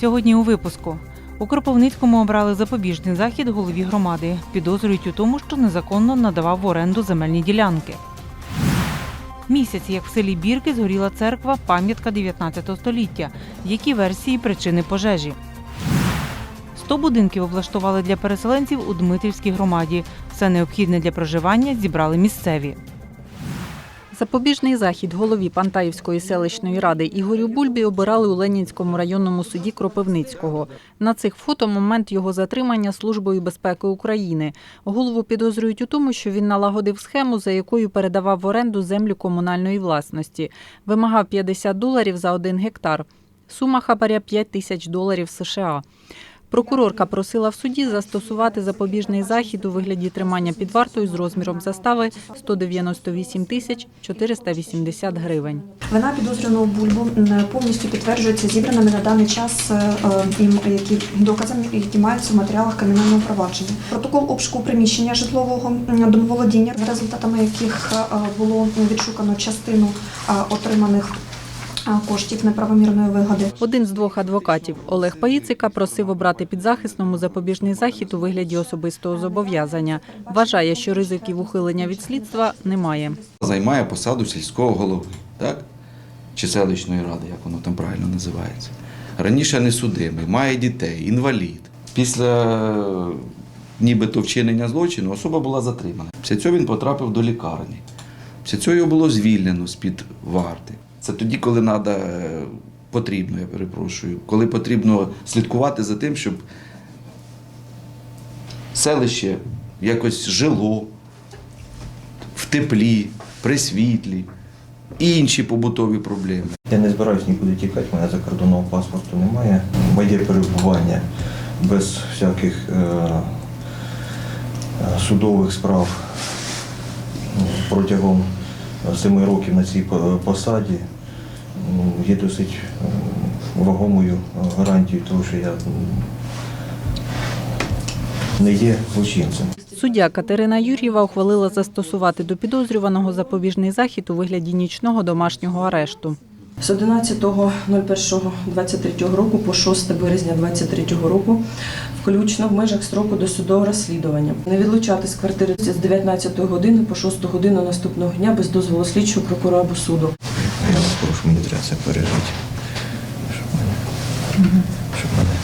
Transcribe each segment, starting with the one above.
Сьогодні у випуску. У Кропивницькому обрали запобіжний захід голові громади. Підозрюють у тому, що незаконно надавав в оренду земельні ділянки. Місяць, як в селі Бірки, згоріла церква, пам'ятка 19 століття. Які версії причини пожежі? 100 будинків облаштували для переселенців у Дмитрівській громаді. Все необхідне для проживання зібрали місцеві. Запобіжний захід голові Пантаївської селищної ради Ігорю Бульбі обирали у Ленінському районному суді Кропивницького. На цих фото момент його затримання Службою безпеки України. Голову підозрюють у тому, що він налагодив схему, за якою передавав в оренду землю комунальної власності. Вимагав 50 доларів за один гектар. Сума хабаря 5 тисяч доларів США. Прокурорка просила в суді застосувати запобіжний захід у вигляді тримання під вартою з розміром застави 198 тисяч 480 гривень. Вина підозрюваного бульбу повністю підтверджується зібраними на даний час е, е, які доказами, які маються в матеріалах кримінального провадження. Протокол обшуку приміщення житлового домоволодіння, за результатами яких е, було відшукано частину отриманих коштів неправомірної вигоди. Один з двох адвокатів Олег Паїцика просив обрати підзахисному запобіжний захід у вигляді особистого зобов'язання. Вважає, що ризиків ухилення від слідства немає. Займає посаду сільського голови, так? Чи селищної ради, як воно там правильно називається. Раніше не судимий, має дітей, інвалід. Після е, нібито вчинення злочину особа була затримана. Після цього він потрапив до лікарні. Після цього його було звільнено з-під варти. Це тоді, коли е, потрібно, я перепрошую, коли потрібно слідкувати за тим, щоб селище якось жило, в теплі, при світлі, і інші побутові проблеми. Я не збираюсь нікуди тікати, у мене закордонного паспорту немає. Моє перебування без всяких е, е, судових справ протягом семи років на цій посаді є досить е, вагомою гарантією того, що я не є злочинцем. Суддя Катерина Юр'єва ухвалила застосувати до підозрюваного запобіжний захід у вигляді нічного домашнього арешту. З 11.01.23 року по 6 березня 2023 року, включно в межах строку досудового розслідування, не відлучати з квартири з 19 години по 6 годину наступного дня без дозволу слідчого прокурора або суду. Я прошу, мені треба це пережити, щоб мене, щоб мене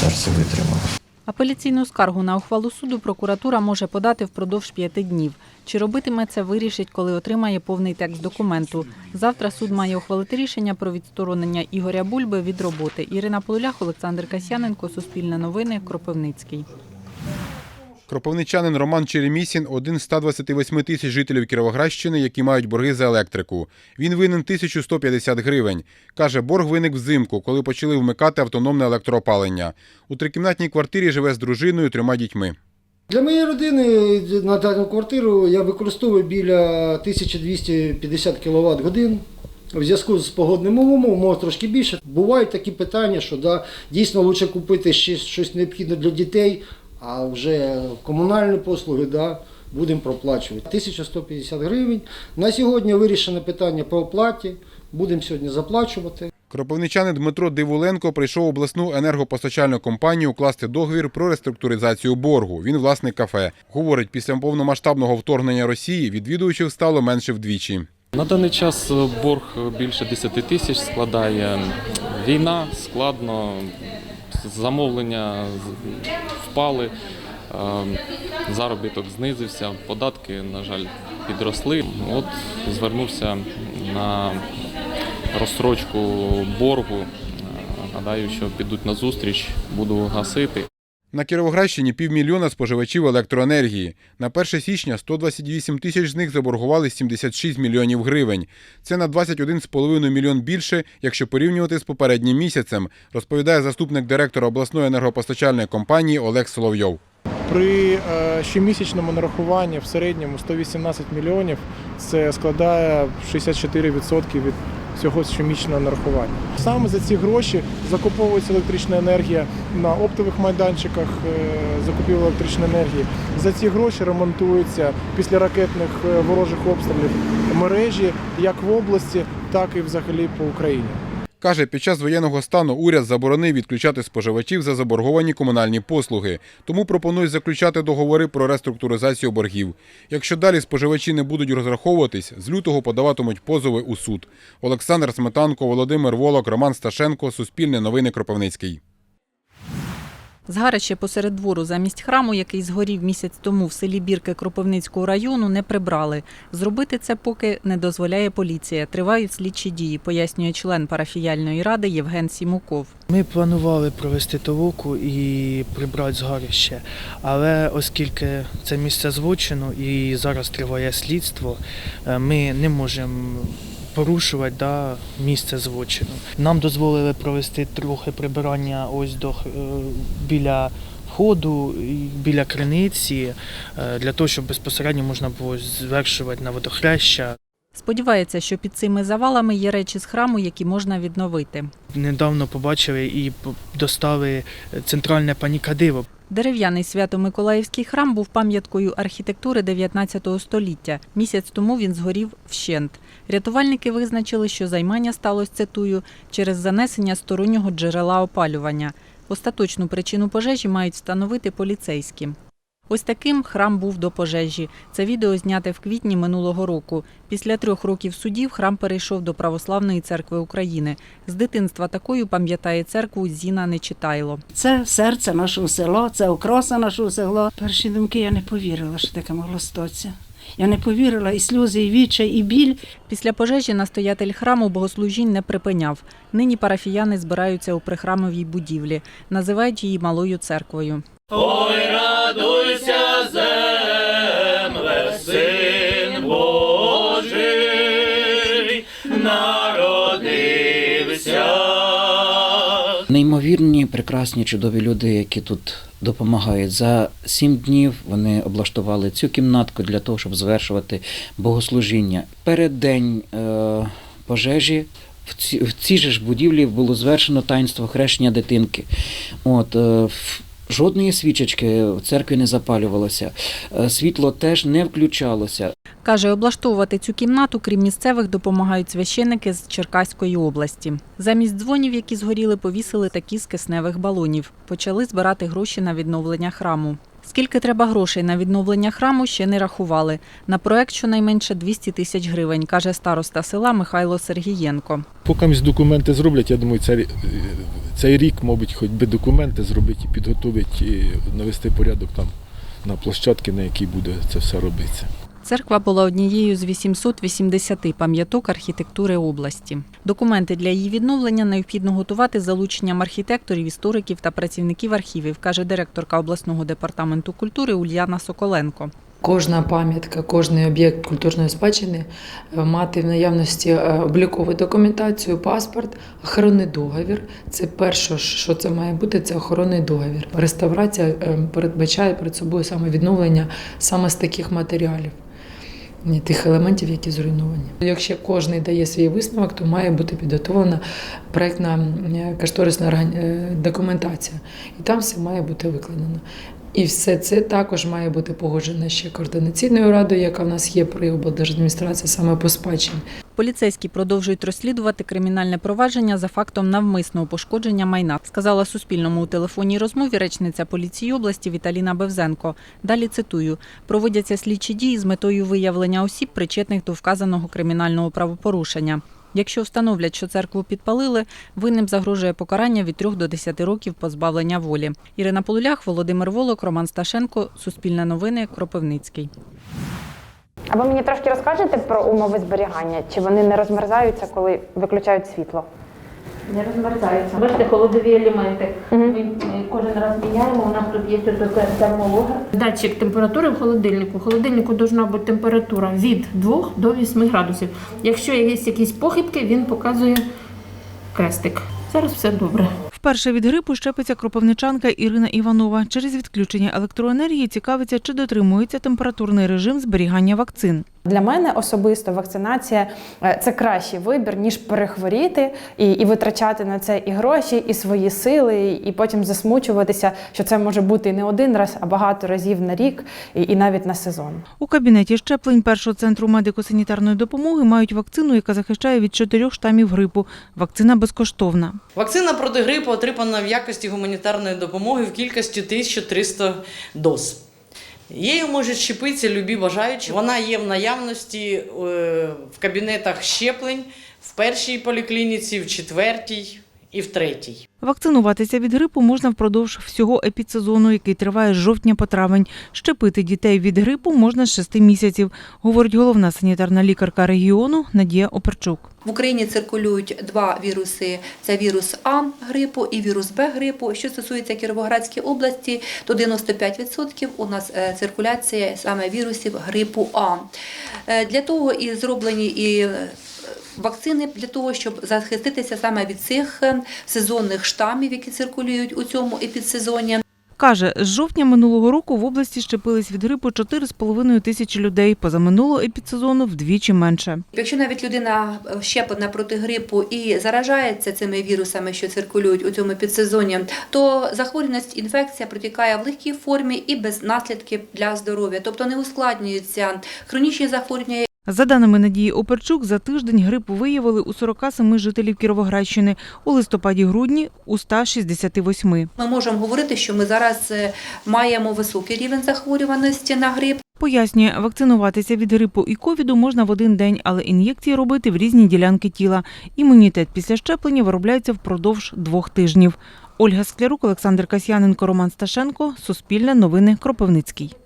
серце витримало. Апеляційну скаргу на ухвалу суду прокуратура може подати впродовж п'яти днів. Чи робитиме це, вирішить, коли отримає повний текст документу. Завтра суд має ухвалити рішення про відсторонення Ігоря Бульби від роботи. Ірина Полулях, Олександр Касяненко, Суспільне новини, Кропивницький. Кропивничанин Роман Черемісін – один з 128 тисяч жителів Кіровоградщини, які мають борги за електрику. Він винен 1150 гривень. Каже, борг виник взимку, коли почали вмикати автономне електроопалення. У трикімнатній квартирі живе з дружиною трьома дітьми. Для моєї родини на дану квартиру я використовую біля 1250 кВт годин. В зв'язку з погодним умовом, може трошки більше. Бувають такі питання, що да, дійсно краще купити ще щось необхідне для дітей, а вже комунальні послуги да, будемо проплачувати. 1150 гривень. На сьогодні вирішено питання по оплаті. Будемо сьогодні заплачувати. Кропивничанин Дмитро Дивуленко прийшов в обласну енергопостачальну компанію укласти договір про реструктуризацію боргу. Він власник кафе. Говорить, після повномасштабного вторгнення Росії відвідувачів стало менше вдвічі. На даний час борг більше 10 тисяч складає. Війна складно, замовлення впали, е, заробіток знизився, податки, на жаль, підросли. От звернувся на розстрочку боргу. Е, Гадаю, що підуть на зустріч, буду гасити. На Кіровоградщині півмільйона споживачів електроенергії. На 1 січня 128 тисяч з них заборгували 76 мільйонів гривень. Це на 21,5 мільйон більше, якщо порівнювати з попереднім місяцем, розповідає заступник директора обласної енергопостачальної компанії Олег Соловйов. При е, щомісячному нарахуванні в середньому 118 мільйонів це складає 64% від всього щомісячного нарахування. Саме за ці гроші закуповується електрична енергія на оптових майданчиках е, закупівлі електричної енергії. За ці гроші ремонтуються після ракетних е, ворожих обстрілів мережі як в області, так і взагалі по Україні. Каже, під час воєнного стану уряд заборонив відключати споживачів за заборговані комунальні послуги, тому пропонують заключати договори про реструктуризацію боргів. Якщо далі споживачі не будуть розраховуватись, з лютого подаватимуть позови у суд. Олександр Сметанко, Володимир Волок, Роман Сташенко, Суспільне новини Кропивницький. Згарище посеред двору замість храму, який згорів місяць тому в селі Бірки Кропивницького району, не прибрали. Зробити це поки не дозволяє поліція. Тривають слідчі дії, пояснює член парафіяльної ради Євген Сімуков. Ми планували провести толоку і прибрати згарище, але оскільки це місце злочину і зараз триває слідство, е, ми не можемо порушувати да, місце злочину. Нам дозволили провести трохи прибирання ось до е, біля входу, біля криниці, е, для того, щоб безпосередньо можна було звершувати на водохреща. Сподівається, що під цими завалами є речі з храму, які можна відновити. Недавно побачили і достали центральне панікадиво. Дерев'яний свято-миколаївський храм був пам'яткою архітектури 19 століття. Місяць тому він згорів вщент. Рятувальники визначили, що займання сталося, цитую, через занесення стороннього джерела опалювання. Остаточну причину пожежі мають встановити поліцейські. Ось таким храм був до пожежі. Це відео зняте в квітні минулого року. Після трьох років судів храм перейшов до Православної церкви України. З дитинства такою пам'ятає церкву Зіна Нечитайло. Це серце нашого села, це окроса нашого села. Перші думки я не повірила, що таке могло статися. Я не повірила і сльози, і відчай, і біль. Після пожежі настоятель храму богослужінь не припиняв. Нині парафіяни збираються у прихрамовій будівлі, називають її малою церквою. Неймовірні, прекрасні, чудові люди, які тут допомагають. За сім днів вони облаштували цю кімнатку для того, щоб звершувати богослужіння. Перед день е, пожежі в, ці, в цій же ж будівлі було звершено таїнство хрещення дитинки. От, е, Жодної свічечки в церкві не запалювалося, Е, світло теж не включалося. Каже, облаштовувати цю кімнату, крім місцевих, допомагають священики з Черкаської області. Замість дзвонів, які згоріли, повісили такі з кисневих балонів. Почали збирати гроші на відновлення храму. Скільки треба грошей на відновлення храму, ще не рахували. На проект щонайменше 200 тисяч гривень, каже староста села Михайло Сергієнко. Поки документи зроблять, я думаю, цей, цей рік, мабуть, хоч би документи зробити, і підготувати, і навести порядок там на площадки, на якій буде це все робитися. Церква була однією з 880 пам'яток архітектури області. Документи для її відновлення необхідно готувати залученням архітекторів, істориків та працівників архівів, каже директорка обласного департаменту культури Ульяна Соколенко. Кожна пам'ятка, кожний об'єкт культурної спадщини е, мати в наявності е, облікову документацію, паспорт, охоронний договір. Це перше, що це має бути, це охоронний договір. Реставрація е, передбачає перед собою саме відновлення саме з таких матеріалів. Тих елементів, які зруйновані. Якщо кожен дає свій висновок, то має бути підготовлена проєктна е, кошторисна е, документація, і там все має бути викладено. І все це також має бути погоджено ще координаційною радою, яка в нас є при облдержадміністрації саме по спадщині. Поліцейські продовжують розслідувати кримінальне провадження за фактом навмисного пошкодження майна, сказала Суспільному у телефонній розмові речниця поліції області Віталіна Бевзенко. Далі цитую: проводяться слідчі дії з метою виявлення осіб, причетних до вказаного кримінального правопорушення. Якщо встановлять, що церкву підпалили, винним загрожує покарання від 3 до 10 років позбавлення волі. Ірина Полулях, Володимир Волок, Роман Сташенко, Суспільне новини, Кропивницький. А ви мені трошки розкажете про умови зберігання? Чи вони не розмерзаються, коли виключають світло? Не розмерзаються. Бачите, холодові елементи. Мгм. Кожен раз міняємо. У нас тут є термолога. Датчик температури в холодильнику. В холодильнику повинна бути температура від 2 до 8 градусів. Якщо є якісь похибки, він показує крестик. Зараз все добре. Вперше від грипу щепиться кропивничанка Ірина Іванова. Через відключення електроенергії цікавиться, чи дотримується температурний режим зберігання вакцин. Для мене особисто вакцинація е, це кращий вибір, ніж перехворіти і, і витрачати на це і гроші, і свої сили, і потім засмучуватися, що це може бути і не один раз, а багато разів на рік, і, і навіть на сезон. У кабінеті щеплень першого центру медико-санітарної допомоги мають вакцину, яка захищає від чотирьох штамів грипу. Вакцина безкоштовна. Вакцина проти грипу отримана в якості гуманітарної допомоги в кількості 1300 доз. Її можуть щепитися любі бажаючі. Вона є в наявності е, в кабінетах щеплень в першій поліклініці, в четвертій і в третій. Вакцинуватися від грипу можна впродовж всього епідсезону, який триває з жовтня по травень. Щепити дітей від грипу можна з 6 місяців, говорить головна санітарна лікарка регіону Надія Оперчук. В Україні циркулюють два віруси: це вірус А грипу і вірус Б грипу. Що стосується Кіровоградської області, то 95% у нас е, циркуляція саме вірусів грипу А. Е, Для того і зроблені і е, вакцини для того, щоб захиститися саме від цих е, сезонних штамів, які циркулюють у цьому епідсезоні. Каже, з жовтня минулого року в області щепились від грипу 4,5 тисячі людей. Позаминулого епідсезону вдвічі менше. Якщо навіть людина е, щеплена проти грипу і заражається цими вірусами, що циркулюють у цьому підсезоні, то захворюваність інфекція протікає в легкій формі і без наслідків для здоров'я, тобто не ускладнюються хронічні захворювання. За даними Надії Оперчук, за тиждень грип виявили у 47 жителів Кіровоградщини, у листопаді-грудні у 168. Ми можемо говорити, що ми зараз е, маємо високий рівень захворюваності на грип. Пояснює, вакцинуватися від грипу і ковіду можна в один день, але ін'єкції робити в різні ділянки тіла. Імунітет після щеплення виробляється впродовж двох тижнів. Ольга Склярук, Олександр Касьяненко, Роман Сташенко. Суспільне новини Кропивницький.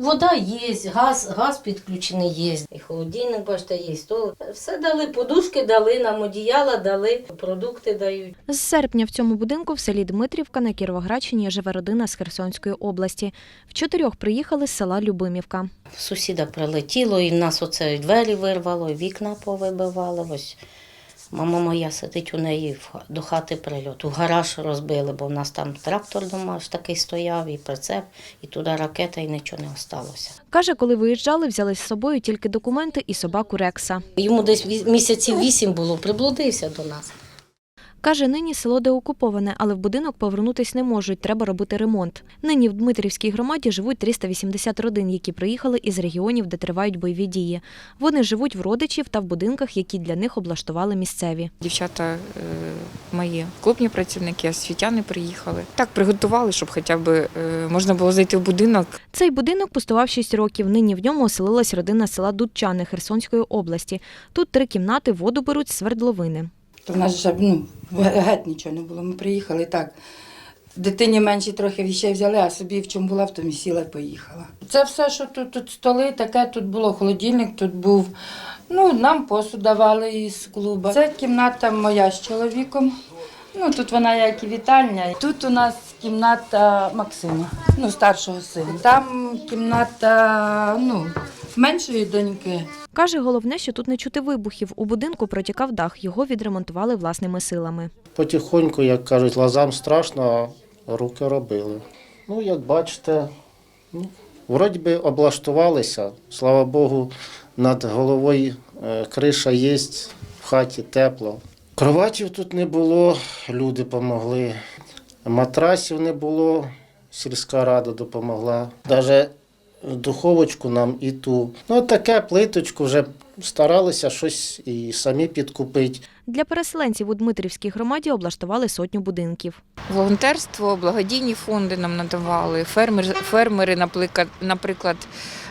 Вода є, газ, газ підключений є. І холодильник, бачите, є. То все дали, подушки дали, нам одіяла дали, продукти дають. З серпня в цьому будинку в селі Дмитрівка на Кіровоградщині живе родина з Херсонської області. В чотирьох приїхали з села Любимівка. Сусіда прилетіло, і в нас оце двері вирвало, вікна повибивало. Ось мама моя сидить у неї до хати прильоту. Гараж розбили, бо в нас там трактор дома ж такий стояв, і прицеп, і туди ракета, і нічого не осталося. Каже, коли виїжджали, взяли з собою тільки документи і собаку Рекса. Йому десь місяців вісім було, приблудився до нас. Каже, нині село деокуповане, але в будинок повернутись не можуть, треба робити ремонт. Нині в Дмитрівській громаді живуть 380 родин, які приїхали із регіонів, де тривають бойові дії. Вони живуть в родичів та в будинках, які для них облаштували місцеві. Дівчата е, мої клубні працівники, освітяни приїхали. Так приготували, щоб хоча б е, можна було зайти в будинок. Цей будинок пустував 6 років. Нині в ньому оселилась родина села Дудчани Херсонської області. Тут три кімнати, воду беруть з свердловини. То в нас вже ну, геть нічого не було. Ми приїхали так. Дитині менші трохи віщей взяли, а собі в чому була, в тому сіла і поїхала. Це все, що тут, тут столи, таке, тут було холодильник, тут був. Ну, нам посуд давали із клубу. Це кімната моя з чоловіком. Ну, тут вона як і вітальня. Тут у нас кімната Максима, ну, старшого сина. Там кімната ну, меншої доньки. Каже, головне, що тут не чути вибухів. У будинку протікав дах, його відремонтували власними силами. Потихоньку, як кажуть, лазам страшно, а руки робили. Ну, як бачите, ну, вроді би облаштувалися. Слава Богу, над головою е, криша є, в хаті тепло. Кроватів тут не було, люди допомогли. Матрасів не було, сільська рада допомогла. Навіть духовочку нам і ту. Ну, таке плиточку вже старалися щось і самі підкупити. Для переселенців у Дмитрівській громаді облаштували сотню будинків. Волонтерство, благодійні фонди нам надавали, фермери, фермери наприклад, наприклад,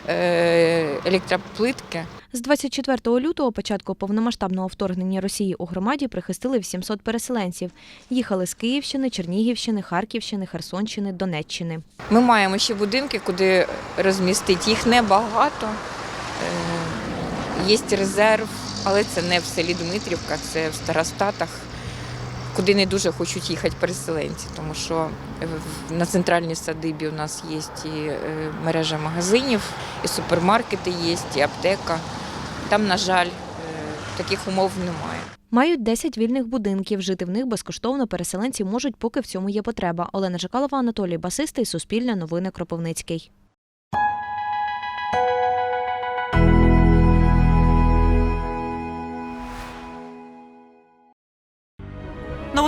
е, електроплитки. З 24 лютого, початку повномасштабного вторгнення Росії у громаді, прихистили 800 переселенців. Їхали з Київщини, Чернігівщини, Харківщини, Херсонщини, Донеччини. Ми маємо ще будинки, куди розмістити. Їх небагато. Е, Є резерв, але це не в селі Дмитрівка, це в Старостатах, куди не дуже хочуть їхати переселенці, тому що на центральній садибі у нас є і е, мережа магазинів, і супермаркети є, і аптека. Там, на жаль, е, таких умов немає. Мають 10 вільних будинків. Жити в них безкоштовно переселенці можуть, поки в цьому є потреба. Олена Жикалова, Анатолій Басистий, Суспільне новини Кропивницький.